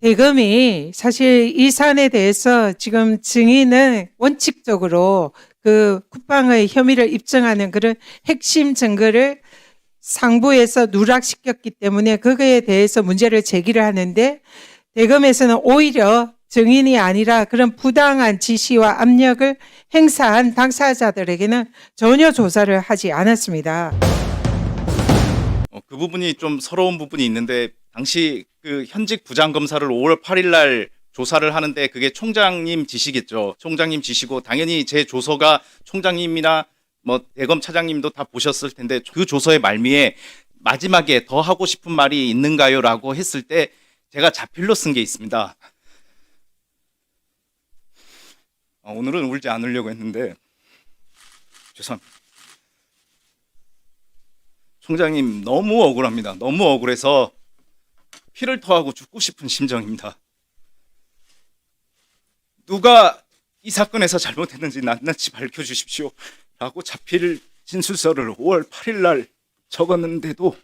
대검이 사실 이 사안에 대해서 지금 증인은 원칙적으로 그 국방의 혐의를 입증하는 그런 핵심 증거를 상부에서 누락시켰기 때문에 그거에 대해서 문제를 제기를 하는데 대검에서는 오히려 증인이 아니라 그런 부당한 지시와 압력을 행사한 당사자들에게는 전혀 조사를 하지 않았습니다. 어, 그 부분이 좀 서러운 부분이 있는데 당시 그 현직 부장 검사를 5월 8일 날 조사를 하는데 그게 총장님 지시겠죠. 총장님 지시고 당연히 제 조서가 총장님이나 뭐 대검 차장님도 다 보셨을 텐데 그 조서의 말미에 마지막에 더 하고 싶은 말이 있는가요라고 했을 때 제가 자필로 쓴 게 있습니다. 어, 오늘은 울지 않으려고 했는데 죄송합니다. 총장님 너무 억울합니다. 너무 억울해서 피를 토하고 죽고 싶은 심정입니다. 누가 이 사건에서 잘못했는지 낱낱이 밝혀주십시오. 라고 자필 진술서를 5월 8일 날 적었는데도